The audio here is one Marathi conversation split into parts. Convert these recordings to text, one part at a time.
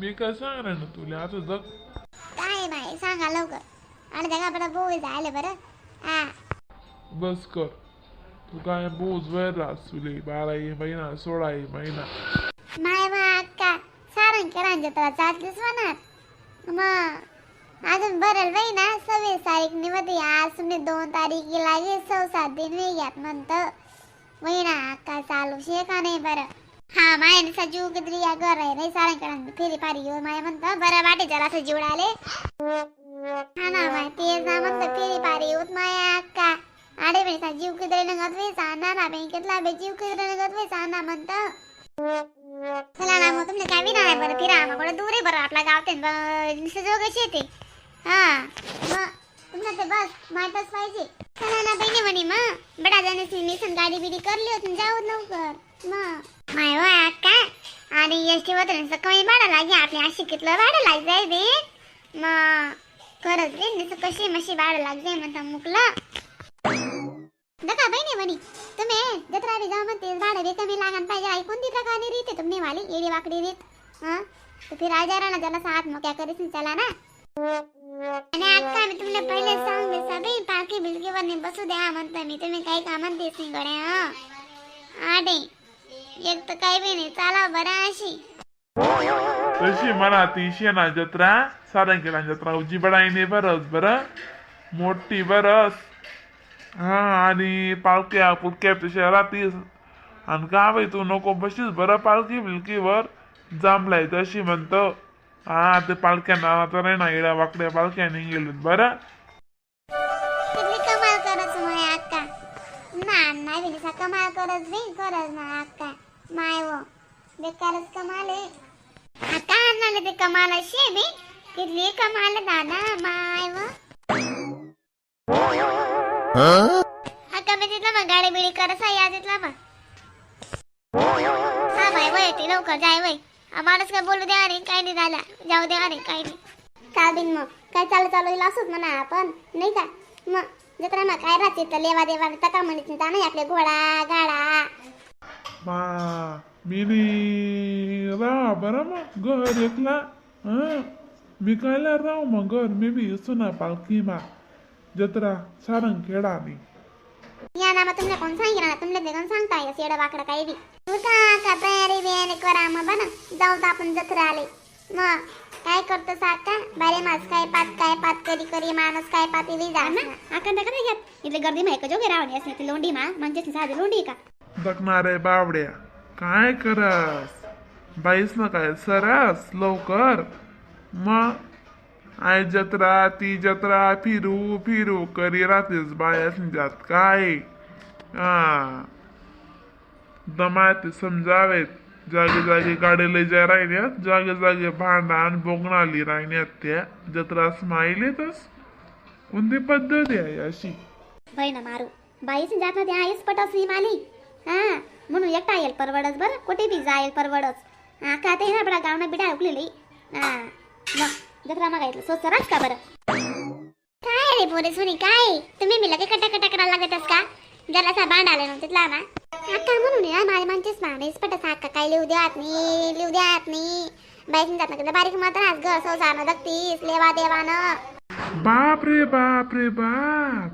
मी काय सांगणार ना तुला? आता जग काय बाई सांगा लवकर. आणि त्या कापडा बोल झालं बरं. हा. बस कर. तू काय बोज वर तुले? बारा ये महिना सोळा ये महिना. माय वा अक्का सारंग करांच्या तर चालतेच म्हणा मग अजून बरं बाई ना सव्वीस तारीख निवती आज तुम्ही दोन तारीख लागे सौ सात दिन वेग्यात म्हणतं. महिना अक्का चालू शे का नाही बरं? हा माय सजीव किती या घर आहे नाही सारंग फेरी पारी येऊ माय म्हणतं बरं वाटे जरा सजीव आले. हा ना माय ते जा म्हणतं फेरी पारी येऊत माया अक्का. आडे बेसा जीव किती नगत वेचा ना ना बँकेतला बे जीव किती नगत वेचा ना म्हणतं. चला ना मग तुमच्या काय विना आहे बरं फिरा मग दूर आहे बरं आपला गाव ते जोगायची येते. हा मग तुमच्या ते बस माहीतच पाहिजे. चला ना बहिणी म्हणे मग. बडा जाण्याची मिसन गाडी बिडी करली होती जाऊ लवकर. मग. माय वा काय? आणि एस टी वरून कमी भाडं लागे आपल्या कितलं भाडं लाग जाय बे. मग खरंच रे नसं कशी मशी भाडं लाग जाय म्हणता मुकलं. दका बहिणी म्हणी तुम्ही जत्रा बी जाऊ म्हणते भाडं बी कमी लागान पाहिजे आई कोणती प्रकारे रीत तुम्ही वाली येडी वाकडी रीत. हा? तर ती राजा राणा ना त्याला हात मोक्या करीस चला ना. आणि आता मी तुम्हाला पहिले सांगते सगळी पाकी बिलकीवर बसू द्या म्हणता मी तुम्ही काही कामात देस नाही गड्या. आडे. एक तर काही बी नाही चाला बरं अशी. तशी म्हणा ती शेणा जत्रा सारंगीला जत्रा उजी बडाईने बरस बरं. मोठी बरस हा आणि पालख्या पुलक्या राहतीस आणि का बाई तू नको बशीस बरं पालखी बिलकीवर जांभलाय तशी म्हणतो. हा ते पालख्या नावा तर आहे ना येड्या वाकड्या पालख्या गेलेत बरं. किती कमाल करत माय अक्का. ना नाही कमाल करत बी करत ना अक्का. माय वो. बेकारच आणले ते किती कमाल दादा माय तिथला मग गाडी बिडी या तिथला मग? हा बाय वय ती लवकर जाय वय. आम्हालाच काय बोलू द्या अरे काय नाही झाला. जाऊ द्या अरे काय नाही. मग. काय चालू चालू येईल म्हणा आपण नाही का? मग जत्रा मग काय राहते? तर लेवा देवा तका म्हणत नाही नाही आपले घोडा गाडा. मा मिनी राहा बरं मग घर एकला हा? मी कायला राहू मग घर? मी बी येसो ना पालखी मा. जत्रा सारंग खेळा मी. या ना मग तुमला कोण सांगितलं ना तुमला देखून सांगता येस येडं वाकडं काही बी. तू का का तयारी बियारी करा मग बना जाऊ तर आपण जत्रा आले मग काय करतो साका बारे मास काय पात काय पात? करी करी माणूस काय पाती? बी जा ना आकंदा का नाही घेत इथले गर्दी माहिती जो रावणी असते ती लोंडी मा. म्हणजे साधी लोंडी का? दखणारे बावड्या काय करस? बाईस ना काय सरस लवकर. मग आय जत्रा ती जत्रा फिरू फिरू करी राहतेस बायास जात काय? हा दमात समजावेत. जागे जागे गाडी लय जाय राहिल्यात जागे जागे भांडण बोगणाली राहण्यात त्या. जत्रा स्माईलेतच कोणती पद्धत आहे अशी? बहिण मारू. बाईच जात ना त्या आईच पटस माली. हा म्हणून एकटा येईल परवडच बरं कुठे बी जाईल परवडच हा का ते ना बडा गावना बिडा उकलेली? हा मग जत्रा मागायचं स्वस्त राच का बरं? काय रे पोरे सुनी काय? तुम्ही मी लगे कटा कटा करायला लागतच का? जरासा बांड आला नव्हतं तिथला ना अक्का म्हणून या माझ्या माणसेच माणेस पटस अक्का काय लिहू द्यात नाही लिहू द्यात नाही. बाईक जात ना बारीक मात्र आज घर जाणं दगतीस लेवा देवानं. बाप रे बाप रे बाप.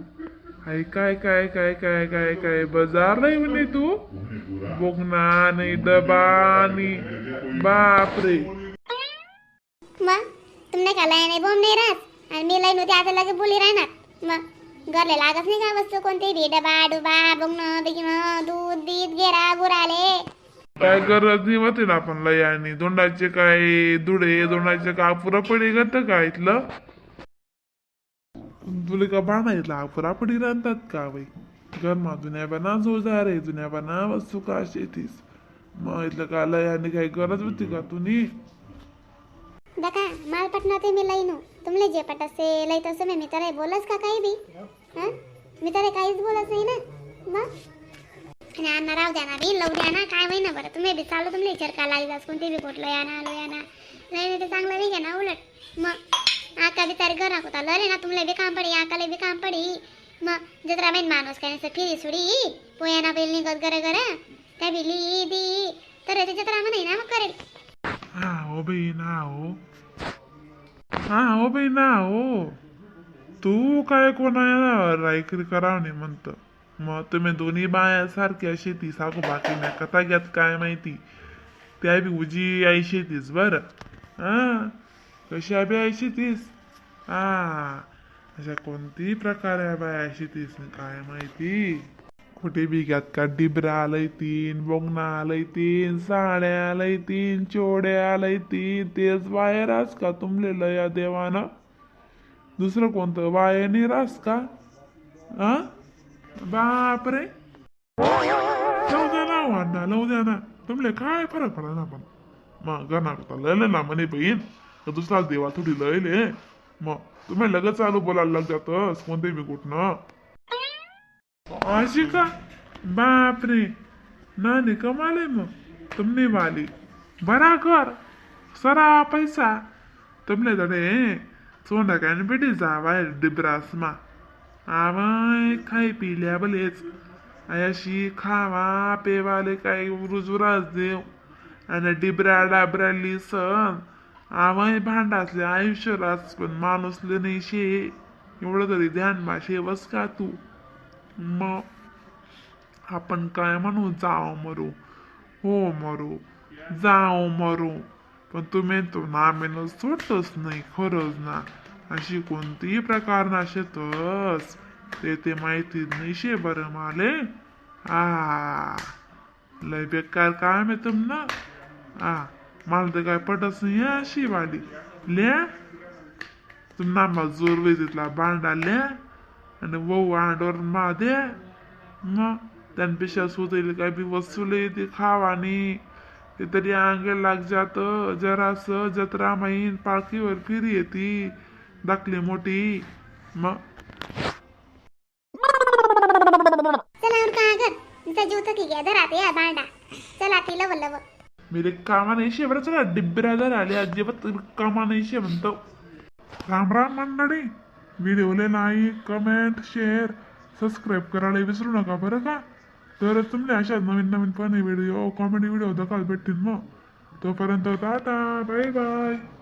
आई काय काय काय काय काय काय? बाजार नाही म्हणे तू? बोगना नाही डबा आणि बाप रे. मग तुमने का लय नाही नाही राहत आणि मी लय नव्हती आता लगे बोली राहणार. मग घरले लागत नाही का वस्तू कोणती? बी डबा डुबा बघणं बिगणं दूध बीत गेरा गुराले. काय गरज नाही होते ना आपण लय आणि? दोंडाचे काय धुडे दोंडाचे का पुरा पडी गत का इथलं? तुला का बाणा इथला पुरा पडी राहतात का बाई? गरमा जुन्या बना जोरदार आहे जुन्या बना वस्तू का शेतीस. मग इथलं का लय आणि काही गरज होती का तुम्ही दका माल पटना ते मी लई नो तुमले जे पट असे लई तसं मी तर बोलस का काही बी? हा? मी तर काहीच बोलत नाही ना? मग? आणि अण्णा राव द्या ना बी लव द्या ना काय माहिती ना बरं. तुम्ही बी चालू तुमले विचार का लागला कोणते बी कुठलं या ना आलो या ना नाही ते चांगलं बी घ्या ना उलट. मग? आका बी घर घर होता लरे ना तुमले भी काम पडी आकाले बी काम पडी. मग जत्रा माहीत माणूस काय नसतं फिरी सुडी पोयाना बैल निघत गरं गरं त्या बी दी. तर ते जत्रा म्हणे ना मग करेल. हा ओ बाई ना हो. हा हो बाई ना हो. तू काय कोणा रायकरी करावं नाही म्हणतं. मग तुम्ही दोन्ही बाया सारख्या शेती सागू बाकी नाही. कथा घ्यात काय माहिती? त्या बी उजी आई शेतीस बरं. हा. कशा बी आई तीस? हा. अशा कोणतीही प्रकार आहे बाय आई शेतीस काय माहिती? कुठे बी का डिबरा आलंय तीन बोगना आलंय तीन साड्या आलंय तीन चोड्या आलंय तीन तेच वायर बाहेरच का तुमले या देवानं? दुसरं कोणतं? वायनी रास का? हा बापरे! लावू द्या ना वाढना लावू द्या ना. तुमले काय फरक पडा ना पण? मग गणा लय लयले म्हणे बहीण. दुसरा देवा थोडी लयले मग तुम्ही लगेच चालू बोलायला लागतात कोणते मी कुठनं अशी का बापरे. नानी कमाले मग. तुमने वाली. बरा कर. सरा पैसा. तुमले धडे सोंडा काय पेटी जावाय डिब्रासमा. आवाय खाई पिल्या बलेच. अयाशी खावा पेवाले काय रुजुराज देव. आणि डिबरा डाबराली सण. आवाय भांडासले आयुष्य पण माणूसले नाही शे एवढं तरी ध्यान मा शेवस का तू? मग आपण काय म्हणू? जाओ मरू. हो मरू. जाओ मरू. पण तुम्ही तो नामेनं सोडतच नाही खरंच ना. अशी कोणतीही प्रकार नाशेतस. ते ते माहिती नाही शे बरं माले. आ लय बेकार काय मी तुमनं. आ. मला तर काय? पटच नाही हं अशी वाली ल्या तुम्हाला मजूर विजितला ले. आणि वहू आंडवर मादे. मग त्यांपेक्षा सुचेल काय बी वस्तूला येते खावानी. ते तरी अंगे लाग जात जरास जत्रा माहीन पाळखीवर फिरी येती. दाखली मोठी. मग चला उरका अगर तिचा जीव थकी घ्या धरा या दांडा चला ती लव लव. मी कामा नाही शे बरं चला जर आले अजिबात कामा नाही शे म्हणतो राम राम मंडळी व्हिडिओले लाईक कमेंट शेअर सबस्क्राईब करायला विसरू नका बरं का तर तुम्ही अशा नवीन नवीन पण व्हिडिओ कॉमेडी व्हिडिओ दखाल भेटतील मग तोपर्यंत टाटा बाय बाय